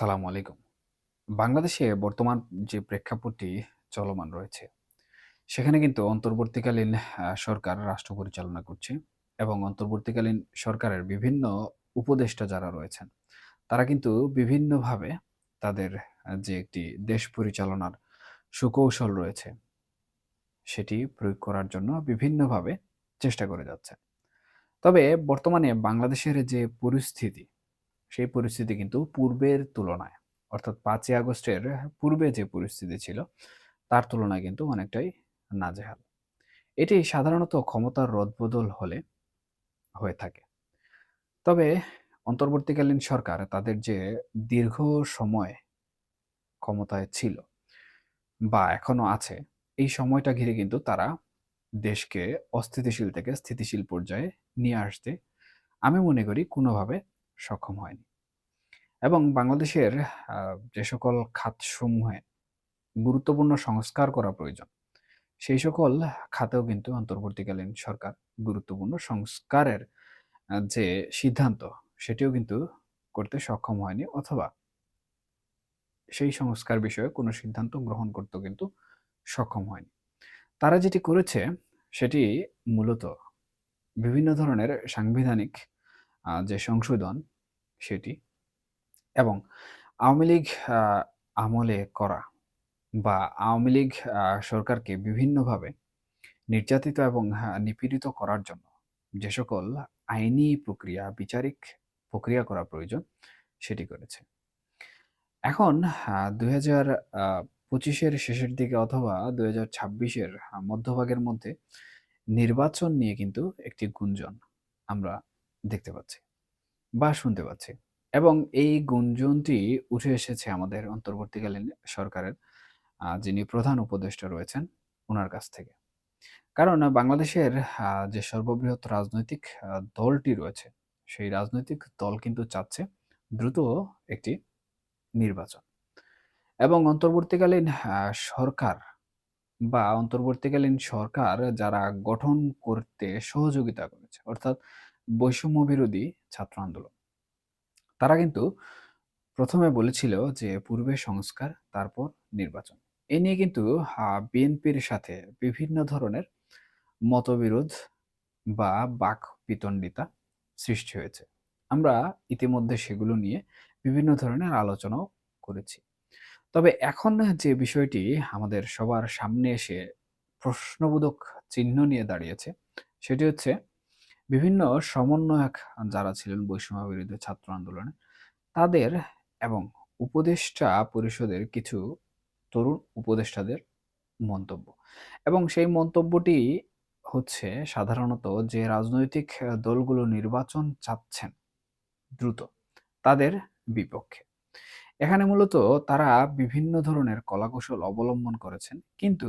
আসসালামু আলাইকুম। বাংলাদেশে বর্তমান যে প্রেক্ষাপটটি চলমান রয়েছে, সেখানে কিন্তু অন্তর্বর্তীকালীন সরকার রাষ্ট্র পরিচালনা করছে এবং অন্তর্বর্তীকালীন সরকারের বিভিন্ন উপদেষ্টা যারা রয়েছেন, তারা কিন্তু বিভিন্নভাবে তাদের যে একটি দেশ পরিচালনার সুকৌশল রয়েছে, সেটি প্রয়োগ করার জন্য বিভিন্নভাবে চেষ্টা করে যাচ্ছে। তবে বর্তমানে বাংলাদেশের যে পরিস্থিতি সেই পরিস্থিতি কিন্তু পূর্বের তুলনায় অর্থাৎ পাঁচই আগস্টের পূর্বে যে পরিস্থিতি ছিল, তার তুলনায় কিন্তু অনেকটাই নাজেহাল। এটি সাধারণত ক্ষমতার রদবদল হলে হয়ে থাকে। তবে অন্তর্বর্তীকালীন সরকার তাদের যে দীর্ঘ সময় ক্ষমতায় ছিল বা এখনও আছে, এই সময়টা ঘিরে কিন্তু তারা দেশকে অস্থিতিশীল থেকে স্থিতিশীল পর্যায়ে নিয়ে আসতে আমি মনে করি কোনোভাবে সক্ষম হয়নি। এবং বাংলাদেশের যে সকল খাতসমূহে গুরুত্বপূর্ণ সংস্কার করা প্রয়োজন, সেই সকল খাতেও কিন্তু অন্তর্বর্তীকালীন সরকার গুরুত্বপূর্ণ সংস্কারের যে সিদ্ধান্ত, সেটিও কিন্তু করতে সক্ষম হয়নি অথবা সেই সংস্কার বিষয়ে কোনো সিদ্ধান্ত গ্রহণ করতেও কিন্তু সক্ষম হয়নি। তারা যেটি করেছে, সেটি মূলত বিভিন্ন ধরনের সাংবিধানিক যে সংশোধন, সেটি এবং আওয়ামী লীগ আমলে করা বা আওয়ামী লীগ সরকারকে বিভিন্নভাবে নির্যাতিত এবং হা নিপীড়িত করার জন্য যে সকল আইনি প্রক্রিয়া, বিচারিক প্রক্রিয়া করা প্রয়োজন, সেটি করেছে। এখন আ ২০২৫ এর শেষের দিকে অথবা ২০২৬ হাজার আ মধ্যভাগের মধ্যে নির্বাচন নিয়ে কিন্তু একটি গুঞ্জন আমরা দেখতে পাচ্ছি বা শুনতে পাচ্ছি। এবং এই গুঞ্জনটি উঠে এসেছে আমাদের অন্তর্বর্তীকালীন সরকারের যিনি প্রধান উপদেষ্টা রয়েছেন, ওনার কাছ থেকে। কারণ বাংলাদেশের যে সর্ববৃহৎ রাজনৈতিক দলটি রয়েছে, সেই রাজনৈতিক দল কিন্তু চাচ্ছে দ্রুত একটি নির্বাচন। এবং অন্তর্বর্তীকালীন সরকার বা অন্তর্বর্তীকালীন সরকার যারা গঠন করতে সহযোগিতা করেছে, অর্থাৎ বৈষম্য বিরোধী ছাত্র আন্দোলন। তারা কিন্তু ১ম এ বলেছিল যে পূর্বে সংস্কার, তারপর নির্বাচন। এ নিয়ে কিন্তু বিএনপির সাথে বিভিন্ন ধরনের মতবিরোধ বা বাকবিতণ্ডিতা সৃষ্টি হয়েছে। আমরা ইতিমধ্যে সেগুলো নিয়ে বিভিন্ন ধরনের আলোচনাও করেছি। তবে এখন যে বিষয়টি আমাদের সবার সামনে এসে প্রশ্নবোধক চিহ্ন নিয়ে দাঁড়িয়েছে, সেটি হচ্ছে বিভিন্ন সমন্বয়ক যারা ছিলেন বৈষম্য বিরোধী ছাত্র আন্দোলনে, তাদের এবং উপদেষ্টা পরিষদের কিছু তরুণ উপদেষ্টাদের মন্তব্য। এবং সেই মন্তব্যটি হচ্ছে সাধারণত যে রাজনৈতিক দলগুলো নির্বাচন চাচ্ছেন দ্রুত, তাদের বিপক্ষে। এখানে মূলত তারা বিভিন্ন ধরনের কলাকৌশল অবলম্বন করেছেন। কিন্তু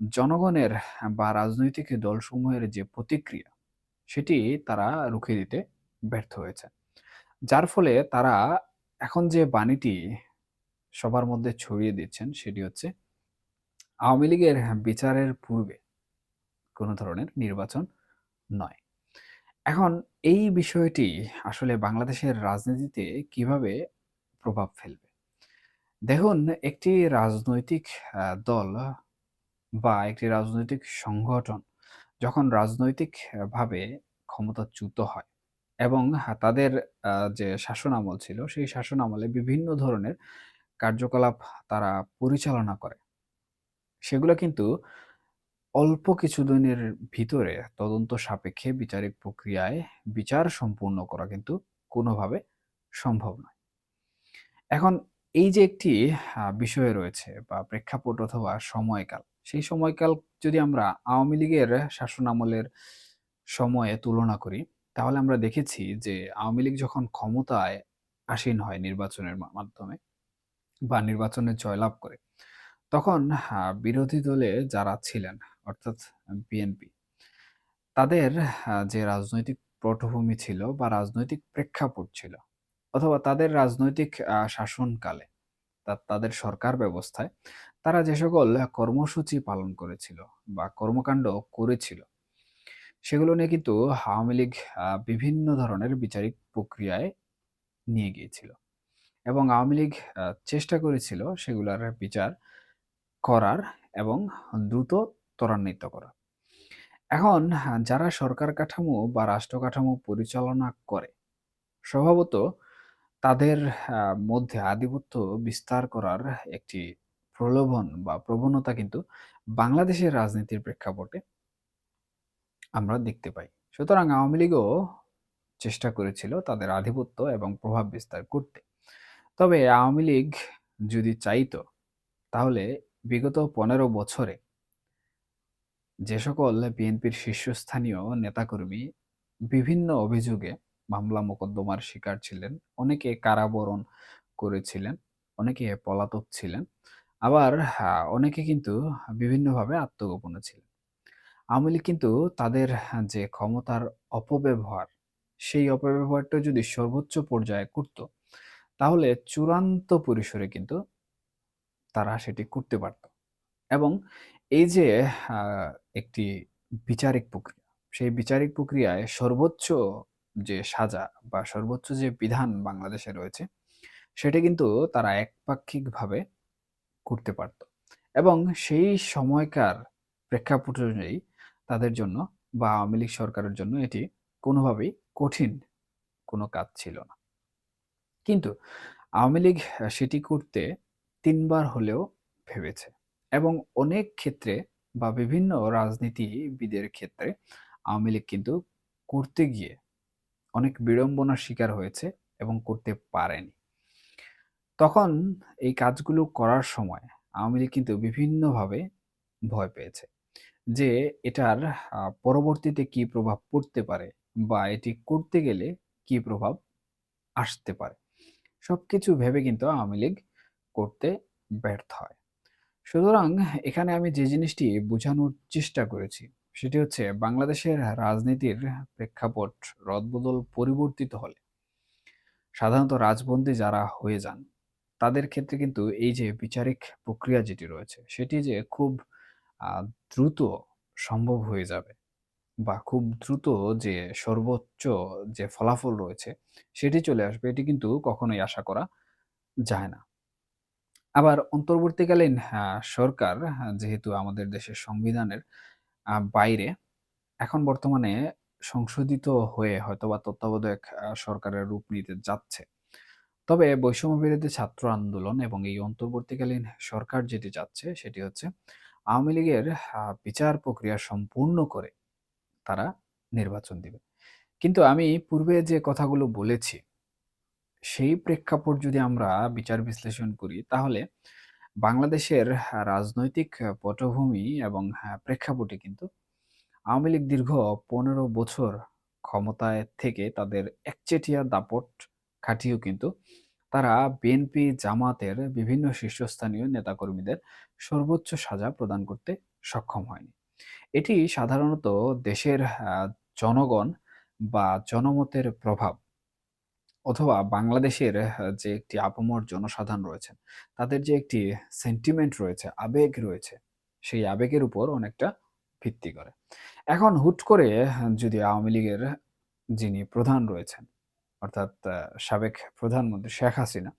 জনগণের বা রাজনৈতিক দলসমূহের যে প্রতিক্রিয়া, সেটি তারা রুখে দিতে ব্যর্থ হয়েছে। যার ফলে তারা এখন যে বাণীটি সবার মধ্যে ছড়িয়ে দিচ্ছেন, সেটি হচ্ছে আওয়ামী লীগের বিচারের পূর্বে কোনো ধরনের নির্বাচন নয়। এখন এই বিষয়টি আসলে বাংলাদেশের রাজনীতিতে কীভাবে প্রভাব ফেলবে? দেখুন, একটি রাজনৈতিক দল বা একটি রাজনৈতিক সংগঠন যখন রাজনৈতিক আ ভাবে ক্ষমতাচ্যুত হয় এবং তাদের আ যে শাসনামল ছিল, সেই শাসনামলে বিভিন্ন ধরনের কার্যকলাপ তারা পরিচালনা করে। সেগুলো কিন্তু অল্প কিছুদিনের ভিতরে তদন্ত সাপেক্ষে বিচারিক প্রক্রিয়ায় বিচার সম্পূর্ণ করা কিন্তু কোনোভাবে সম্ভব নয়। এখন এই যে একটি বিষয় রয়েছে বা প্রেক্ষাপট অথবা সময়কাল, সেই সময়কাল যদি আমরা আওয়ামী লীগের শাসনামলের সময়ে তুলনা করি, তাহলে আমরা দেখেছি যে আওয়ামী লীগ যখন ক্ষমতায় আসীন হয় নির্বাচনের মাধ্যমে বা নির্বাচনে জয়লাভ করে, তখন বিরোধী দলে যারা ছিলেন অর্থাৎ বিএনপি, তাদের যে রাজনৈতিক পটভূমি ছিল বা রাজনৈতিক প্রেক্ষাপট ছিল অথবা তাদের রাজনৈতিক শাসনকালে তাদের সরকার ব্যবস্থায় তারা যে সকল কর্মসূচি পালন করেছিল বা কর্মকাণ্ড করেছিল, সেগুলো নিয়ে কিন্তু আওয়ামী লীগ বিভিন্ন ধরনের বিচারিক প্রক্রিয়ায় নিয়ে গিয়েছিল। এবং আওয়ামী লীগ চেষ্টা করেছিল সেগুলোর বিচার করার এবং দ্রুত ত্বরান্বিত করা। এখন যারা সরকার কাঠামো বা রাষ্ট্র কাঠামো পরিচালনা করে, স্বভাবত তাদের মধ্যে আধিপত্য বিস্তার করার একটি প্রলোভন বা প্রবণতা কিন্তু বাংলাদেশের রাজনীতির প্রেক্ষাপটে আমরা দেখতে পাই। সুতরাং আওয়ামী লীগও চেষ্টা করেছিল তাদের আধিপত্য এবং প্রভাব বিস্তার করতে। তবে আওয়ামী লীগ যদি চাইতো তাহলে বিগত ১৫ বছরে যে সকল বিএনপির শীর্ষস্থানীয় নেতাকর্মী বিভিন্ন অভিযোগে মামলা মোকদ্দমার শিকার ছিলেন, অনেকে কারাবরণ করেছিলেন, অনেকে পলাতক ছিলেন, আবার অনেকে কিন্তু বিভিন্নভাবে আত্মগোপনে ছিলেন। আওয়ামী লীগ কিন্তু তাদের যে ক্ষমতার অপব্যবহার, সেই অপব্যবহারটা যদি সর্বোচ্চ পর্যায়ে করত, তাহলে চূড়ান্ত পরিসরে কিন্তু তারা সেটি করতে পারত। এবং এই যে একটি বিচারিক প্রক্রিয়া, সেই বিচারিক প্রক্রিয়ায় সর্বোচ্চ যে সাজা বা সর্বোচ্চ যে বিধান বাংলাদেশে রয়েছে, সেটা কিন্তু তারা একপাক্ষিকভাবে করতে পারত। এবং সেই সময়কার প্রেক্ষাপট অনুযায়ী তাদের জন্য বা আওয়ামী লীগ সরকারের জন্য এটি কোনোভাবেই কঠিন কোনো কাজ ছিল না। কিন্তু আওয়ামী লীগ সেটি করতে তিনবার হলেও ভেবেছে এবং অনেক ক্ষেত্রে বা বিভিন্ন রাজনীতিবিদের ক্ষেত্রে আওয়ামী লীগ কিন্তু করতে গিয়ে অনেক বিড়ম্বনার শিকার হয়েছে এবং করতে পারেনি। তখন এই কাজগুলো করার সময় আওয়ামী লীগ কিন্তু বিভিন্নভাবে ভয় পেয়েছে যে এটার পরবর্তীতে কি প্রভাব পড়তে পারে বা এটি করতে গেলে কি প্রভাব আসতে পারে। সবকিছু ভেবে কিন্তু আওয়ামী লীগ করতে ব্যর্থ হয়। সুতরাং এখানে আমি যে জিনিসটি বোঝানোর চেষ্টা করেছি, সেটি হচ্ছে বাংলাদেশের রাজনীতির প্রেক্ষাপট রদবদল পরিবর্তিত হলে সাধারণত রাজবন্দী যারা হয়ে যান, তাদের ক্ষেত্রে কিন্তু এই যে বিচারিক প্রক্রিয়া যেটি রয়েছে, সেটি যে খুব দ্রুত সম্ভব হয়ে যাবে বা খুব দ্রুত যে সর্বোচ্চ যে ফলাফল রয়েছে, সেটি চলে আসবে এটি কিন্তু কখনোই আশা করা যায় না। আবার অন্তর্বর্তীকালীন সরকার যেহেতু আমাদের দেশের সংবিধানের বাইরে, এখন বর্তমানে সংশোধিত হয়ে হয়তোবা তত্ত্বাবধায়ক সরকারের রূপ নিতে যাচ্ছে। তবে বৈষম্য বিরোধী ছাত্র আন্দোলন এবং এই অন্তর্বর্তীকালীন সরকার যেটি চাচ্ছে সেটি হচ্ছে আওয়ামী লীগের বিচার প্রক্রিয়া সম্পূর্ণ করে তারা নির্বাচন দিবে। কিন্তু আমি পূর্বে যে কথাগুলো বলেছি, সেই প্রেক্ষাপট যদি আমরা বিচার বিশ্লেষণ করি তাহলে বাংলাদেশের রাজনৈতিক পটভূমি এবং হ্যা প্রেক্ষাপটে কিন্তু আওয়ামী লীগ দীর্ঘ ১৫ বছর ক্ষমতায় থেকে তাদের একচেটিয়া দাপট খাটিয়েও কিন্তু তারা বিএনপি, জামাতের বিভিন্ন শীর্ষস্থানীয় নেতাকর্মীদের সর্বোচ্চ সাজা প্রদান করতে সক্ষম হয়নি। এটি সাধারণত দেশের জনগণ বা জনমতের প্রভাব অথবা বাংলাদেশের যে একটি আপমর জনসাধারণ রয়েছেন, তাদের যে একটি সেন্টিমেন্ট রয়েছে, আবেগ রয়েছে, সেই আবেগের উপর অনেকটা ভিত্তি করে। এখন হুট করে যদি আওয়ামী লীগের যিনি প্রধান রয়েছেন, অর্থাৎ সাবেক প্রধানমন্ত্রী শেখ হাসিনা,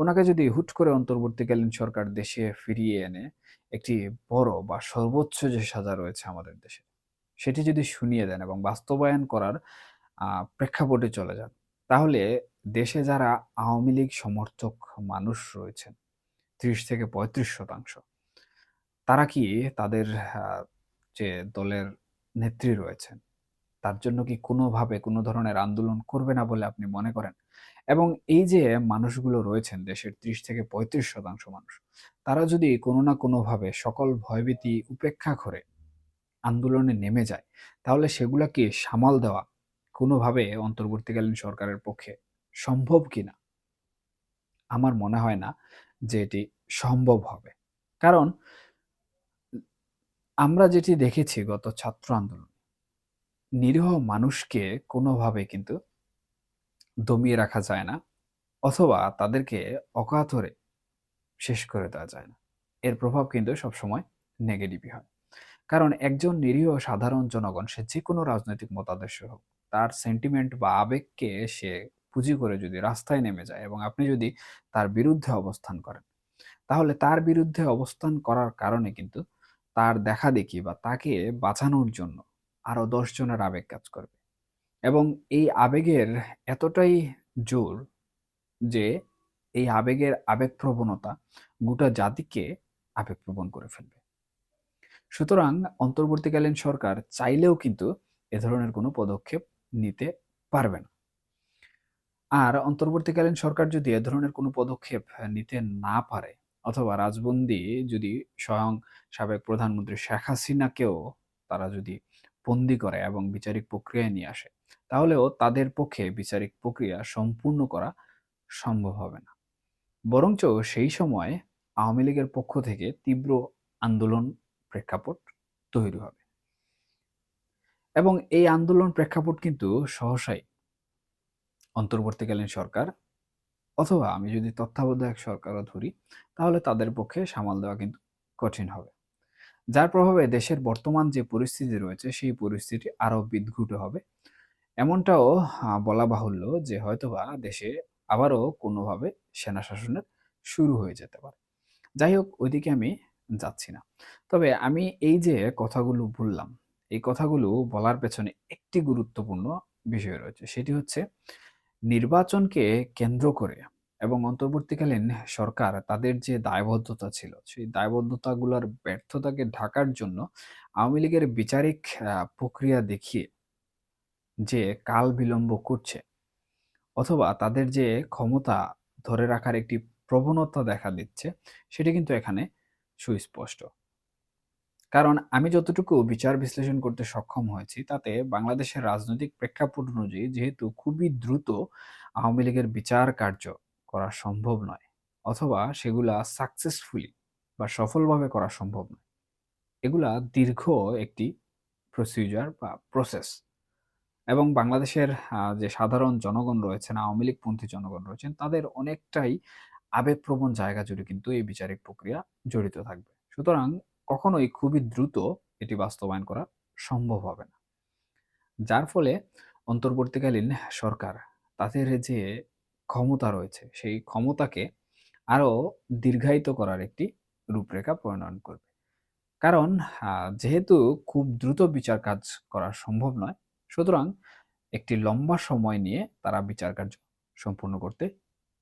ওনাকে যদি হুট করে অন্তর্বর্তীকালীন সরকার দেশে ফিরিয়ে এনে একটি বড় বা সর্বোচ্চ যে সাজা রয়েছে আমাদের দেশে, সেটি যদি শুনিয়ে দেন এবং বাস্তবায়ন করার প্রেক্ষাপটে চলে যান, তাহলে দেশে যারা আওয়ামী লীগ সমর্থক মানুষ রয়েছেন ৩০-৩৫% তারা কি তাদের যে দলের নেত্রী রয়েছেন, তার জন্য কি কোনোভাবে কোনো ধরনের আন্দোলন করবে না বলে আপনি মনে করেন? এবং এই যে মানুষগুলো রয়েছেন দেশের ৩০-৩৫% মানুষ, তারা যদি কোনো না কোনোভাবে সকল ভয়ভীতি উপেক্ষা করে আন্দোলনে নেমে যায়, তাহলে সেগুলাকে সামাল দেওয়া কোনোভাবে অন্তর্বর্তীকালীন সরকারের পক্ষে সম্ভব কি না আমার মনে হয় না যে এটি সম্ভব হবে। কারণ আমরা যেটি দেখেছি গত ছাত্র আন্দোলন নিরীহ মানুষকে কোনোভাবে কিন্তু দমিয়ে রাখা যায় না অথবা তাদেরকে অকাতরে শেষ করে দেওয়া যায় না। এর প্রভাব কিন্তু সবসময় নেগেটিভই হয়। কারণ একজন নিরীহ সাধারণ জনগণ সে যেকোনো রাজনৈতিক মতাদর্শের হোক, তার সেন্টিমেন্ট বা আবেগকে সে পুঁজি করে যদি রাস্তায় নেমে যায় এবং আপনি যদি তার বিরুদ্ধে অবস্থান করেন, তাহলে তার বিরুদ্ধে অবস্থান করার কারণে কিন্তু তার দেখাদেখি বা তাকে বাঁচানোর জন্য আরও ১০ জনের আবেগ কাজ করবে। এবং এই আবেগের এতটাই জোর যে এই আবেগের আবেগপ্রবণতা গোটা জাতিকে আবেগপ্রবণ করে ফেলবে। সুতরাং অন্তর্বর্তীকালীন সরকার চাইলেও কিন্তু এ ধরনের কোনো পদক্ষেপ নিতে পারবে না। আর অন্তর্বর্তীকালীন সরকার যদি এ ধরনের কোনো পদক্ষেপ নিতে না পারে অথবা রাজবন্দী যদি স্বয়ং সাবেক প্রধানমন্ত্রী শেখ হাসিনাকেও তারা যদি বন্দী করে এবং বিচারিক প্রক্রিয়ায় নিয়ে আসে, তাহলেও তাদের পক্ষে বিচারিক প্রক্রিয়া সম্পূর্ণ করা সম্ভব হবে না। বরঞ্চ সেই সময় আওয়ামী লীগের পক্ষ থেকে তীব্র আন্দোলন প্রেক্ষাপট তৈরি হবে। এবং এই আন্দোলন প্রেক্ষাপট কিন্তু সহসাই অন্তর্বর্তীকালীন সরকার অথবা আমি যদি তত্ত্বাবধায়ক সরকারও ধরি, তাহলে তাদের পক্ষে সামাল দেওয়া কিন্তু কঠিন হবে। যার প্রভাবে দেশের বর্তমান যে পরিস্থিতি রয়েছে, সেই পরিস্থিতি আরও বিদ্ঘুট হবে। এমনটাও বলা বাহুল্য যে হয়তোবা দেশে আবারও কোনোভাবে সেনা শাসনের শুরু হয়ে যেতে পারে। যাই হোক ওইদিকে আমি যাচ্ছি না। তবে আমি এই যে কথাগুলো বললাম, এই কথাগুলো বলার পেছনে একটি গুরুত্বপূর্ণ বিষয় রয়েছে। সেটি হচ্ছে নির্বাচনকে কেন্দ্র করে এবং অন্তর্বর্তীকালীন সরকার তাদের যে দায়বদ্ধতা ছিল, সেই দায়বদ্ধতাগুলোর ব্যর্থতাকে ঢাকার জন্য আওয়ামী লীগের বিচারিক প্রক্রিয়া দেখিয়ে যে কাল বিলম্ব করছে অথবা তাদের যে ক্ষমতা ধরে রাখার একটি প্রবণতা দেখা দিচ্ছে, সেটি কিন্তু এখানে সুস্পষ্ট। কারণ আমি যতটুকু বিচার বিশ্লেষণ করতে সক্ষম হয়েছি, তাতে বাংলাদেশের রাজনৈতিক প্রেক্ষাপট অনুযায়ী যেহেতু খুবই দ্রুত আওয়ামী লীগের বিচার কার্য করা সম্ভব নয় অথবা সেগুলা সাকসেসফুলি বা সফলভাবে করা সম্ভব নয়। এগুলা দীর্ঘ একটি প্রসিডিউর বা প্রসেস এবং বাংলাদেশের যে সাধারণ জনগণ রয়েছেন, আওয়ামী লীগপন্থী জনগণ রয়েছেন, তাদের অনেকটাই আবেগপ্রবণ জায়গা জুড়ে কিন্তু এই বিচারিক প্রক্রিয়া জড়িত থাকবে। সুতরাং কখনোই খুবই দ্রুত এটি বাস্তবায়ন করা সম্ভব হবে না। যার ফলে অন্তর্বর্তীকালীন সরকার তাদের যে ক্ষমতা রয়েছে, সেই ক্ষমতাকে আরও দীর্ঘায়িত করার একটি রূপরেখা প্রণয়ন করবে। কারণ যেহেতু খুব দ্রুত বিচার কাজ করা সম্ভব নয়, সুতরাং একটি লম্বা সময় নিয়ে তারা বিচার কার্য সম্পূর্ণ করতে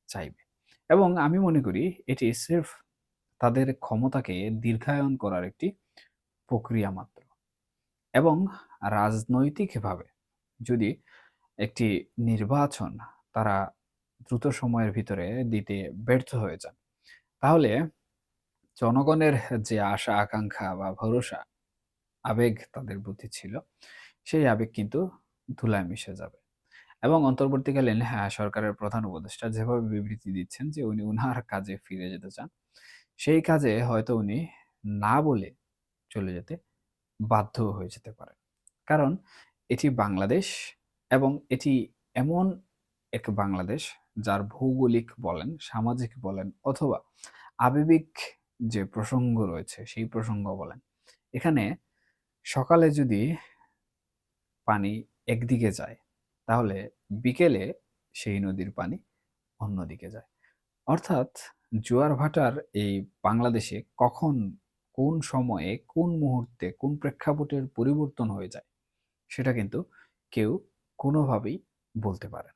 চাইবে। এবং আমি মনে করি এটি সির্ফ তাদের ক্ষমতাকে দীর্ঘায়ন করার একটি প্রক্রিয়া মাত্র। এবং রাজনৈতিকভাবে যদি একটি নির্বাচন তারা দ্রুত সময়ের ভিতরে দিতে ব্যর্থ হয়ে যান, তাহলে জনগণের যে আশা আকাঙ্ক্ষা বা ভরসা, আবেগ তাদের প্রতি ছিল, সেই আবেগ কিন্তু ধুলায় মিশে যাবে। এবং অন্তর্বর্তীকালীন হ্যাঁ, সরকারের প্রধান উপদেষ্টা যেভাবে বিবৃতি দিচ্ছেন যে উনি উনার কাজে ফিরে যেতে চান, সেই কাজে হয়তো উনি না বলে চলে যেতে বাধ্য হয়ে যেতে পারেন। কারণ এটি বাংলাদেশ এবং এটি এমন এক বাংলাদেশ যার ভৌগোলিক বলেন, সামাজিক বলেন অথবা আবেগিক যে প্রসঙ্গ রয়েছে সেই প্রসঙ্গ বলেন। এখানে সকালে যদি পানি একদিকে যায়, তাহলে বিকেলে সেই নদীর পানি অন্যদিকে যায়। অর্থাৎ জোয়ার-ভাটার এই বাংলাদেশে কখন, কোন সময়ে, কোন মুহূর্তে, কোন প্রেক্ষাপটের পরিবর্তন হয়ে যায়, সেটা কিন্তু কেউ কোনোভাবেই বলতে পারে।